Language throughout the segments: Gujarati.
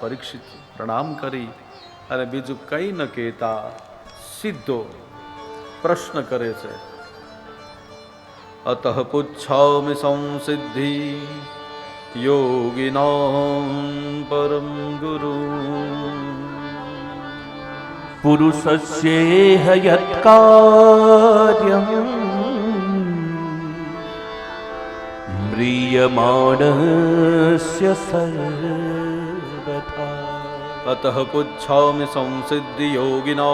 પરીક્ષિત પ્રણામ કરી અને બીજું કંઈ ન કહેતા સીધો પ્રશ્ન કરે છે અતઃ પુચ્છામિ સંસિદ્ધિ યોગિનાં પરમ ગુરુ પુરુષસ્યેહ યત્કાર્યમ म्रियमाणस्य सर्वथा अतः पुच्छामि संसिद्धियोगिनां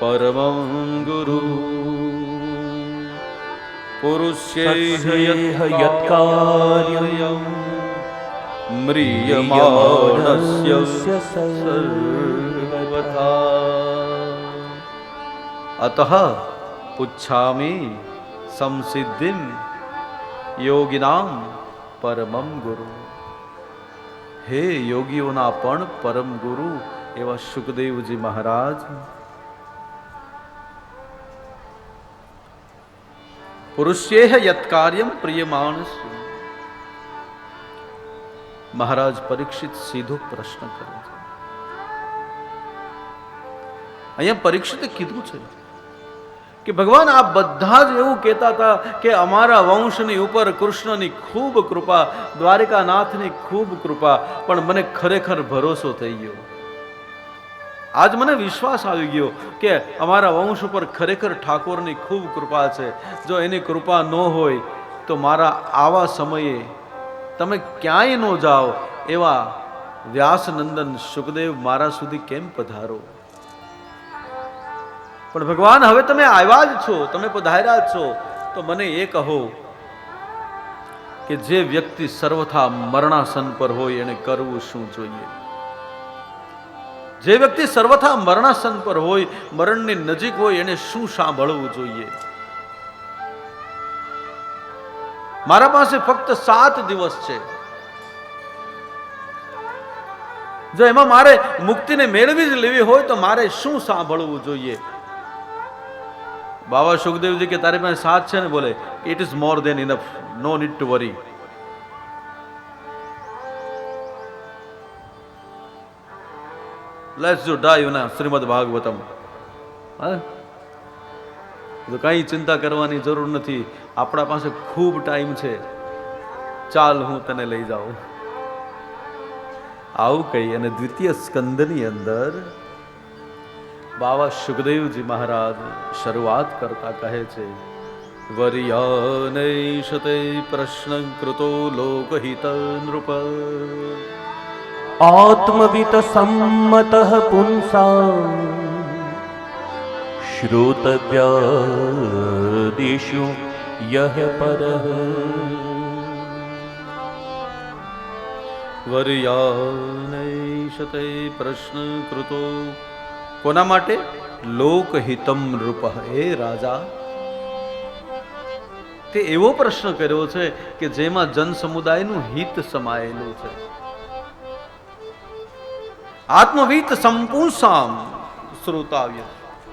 परमं गुरु। पुरुष्यैः गुरुषयत्का म्रियमाणस्य सर्वथा। अतः पुच्छामि संसिद्धिं योगिनां परमं गुरु। હે યોગીઓના પણ પરમ ગુરુ એવા સુખદેવજી મહારાજ. પુરુષેહ યત્કાર્યમ પ્રિયમાણસ મહારાજ પરીક્ષિત સીધો પ્રશ્ન કરે છે. અહીંયા પરીક્ષિતે કીધું છે કે ભગવાન, આ બધા જ એવું કહેતા હતા કે અમારા વંશની ઉપર કૃષ્ણની ખૂબ કૃપા, દ્વારિકાનાથની ખૂબ કૃપા, પણ મને ખરેખર ભરોસો થઈ ગયો. આજ મને વિશ્વાસ આવી ગયો કે અમારા વંશ ઉપર ખરેખર ઠાકોરની ખૂબ કૃપા છે. જો એની કૃપા ન હોય, તો મારા આવા સમયે તમે ક્યાંય ન જાઓ એવા વ્યાસનંદન સુખદેવ મારા સુધી કેમ પધારો? પણ ભગવાન, હવે તમે આવ્યા જ છો, તમે પધાર્યા જ છો, તો મને એ કહો કે જે વ્યક્તિ સર્વથા મરણાસન પર હોય, એને કરવું શું જોઈએ? જે વ્યક્તિ સર્વથા મરણાસન પર હોય, મરણની નજીક હોય, એને શું સાંભળવું જોઈએ? મારા પાસે ફક્ત સાત દિવસ છે. જો એમાં મારે મુક્તિને મેળવી જ લેવી હોય, તો મારે શું સાંભળવું જોઈએ? બાબા સુખદેવજી કે તારી પાસે સાથ છે ને બોલે it is more than enough no need to worry let's જો ડાઈ ના શ્રીમદ ભાગવતમ હા? તો કઈ ચિંતા કરવાની જરૂર નથી. આપણા પાસે ખૂબ ટાઈમ છે. ચાલ, હું તને લઈ જાઉં. આવું કહી અને દ્વિતીય સ્કંદની અંદર બાવા સુખદેવજી મહારાજ શરૂઆત કરતા કહે છે વરિયાનૈષતે પ્રશ્ન કૃતો લોકહિત નૃપ. આત્મવિત સંમત પુંસા શ્રોતવ્યાદિષુ યહ પર। વરિયાનૈષતે પ્રશ્ન કૃતો કોના માટે? લોકહિતમ નૃપ હે રાજા. તે એવો પ્રશ્ન કર્યો છે કે જેમાં જન સમુદાયનું હિત સમાયેલું છે. આત્મવિત સંપૂસામ શ્રોતાવ્ય.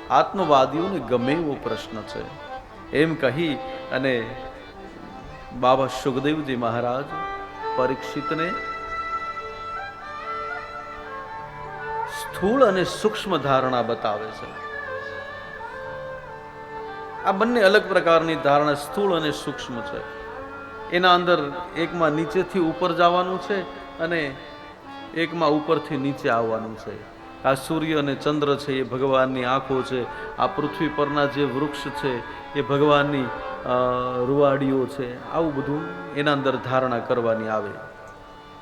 આત્મવાદીઓને ગમે એવો પ્રશ્ન છે. એમ કહી અને બાબા સુખદેવજી મહારાજ પરીક્ષિતને સ્થૂળ અને સૂક્ષ્મ ધારણા બતાવે છે. આ બંને અલગ પ્રકારની ધારણા સ્થૂળ અને સૂક્ષ્મ છે. એના અંદર એકમાં નીચેથી ઉપર જવાનું છે અને એકમાં ઉપરથી નીચે આવવાનું છે. આ સૂર્ય અને ચંદ્ર છે, એ ભગવાનની આંખો છે. આ પૃથ્વી પરના જે વૃક્ષ છે, એ ભગવાનની રૂવાડીઓ છે. આવું બધું એના અંદર ધારણા કરવાની આવે.